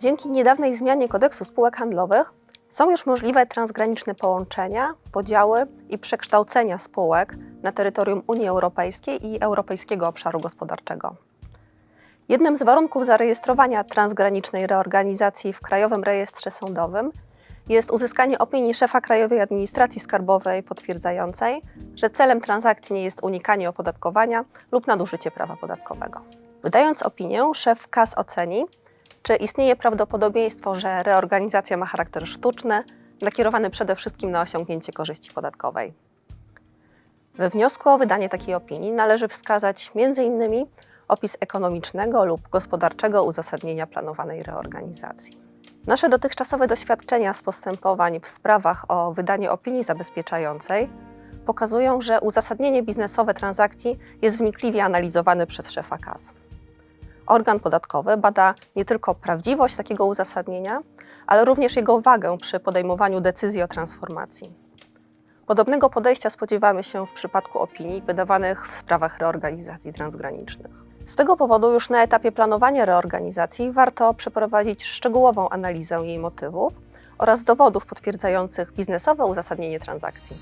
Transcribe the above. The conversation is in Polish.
Dzięki niedawnej zmianie kodeksu spółek handlowych są już możliwe transgraniczne połączenia, podziały i przekształcenia spółek na terytorium Unii Europejskiej i Europejskiego Obszaru Gospodarczego. Jednym z warunków zarejestrowania transgranicznej reorganizacji w Krajowym Rejestrze Sądowym jest uzyskanie opinii szefa Krajowej Administracji Skarbowej potwierdzającej, że celem transakcji nie jest unikanie opodatkowania lub nadużycie prawa podatkowego. Wydając opinię, szef KAS oceni, czy istnieje prawdopodobieństwo, że reorganizacja ma charakter sztuczny, nakierowany przede wszystkim na osiągnięcie korzyści podatkowej. We wniosku o wydanie takiej opinii należy wskazać m.in. opis ekonomicznego lub gospodarczego uzasadnienia planowanej reorganizacji. Nasze dotychczasowe doświadczenia z postępowań w sprawach o wydanie opinii zabezpieczającej pokazują, że uzasadnienie biznesowe transakcji jest wnikliwie analizowane przez szefa KAS. Organ podatkowy bada nie tylko prawdziwość takiego uzasadnienia, ale również jego wagę przy podejmowaniu decyzji o transformacji. Podobnego podejścia spodziewamy się w przypadku opinii wydawanych w sprawach reorganizacji transgranicznych. Z tego powodu już na etapie planowania reorganizacji warto przeprowadzić szczegółową analizę jej motywów oraz dowodów potwierdzających biznesowe uzasadnienie transakcji.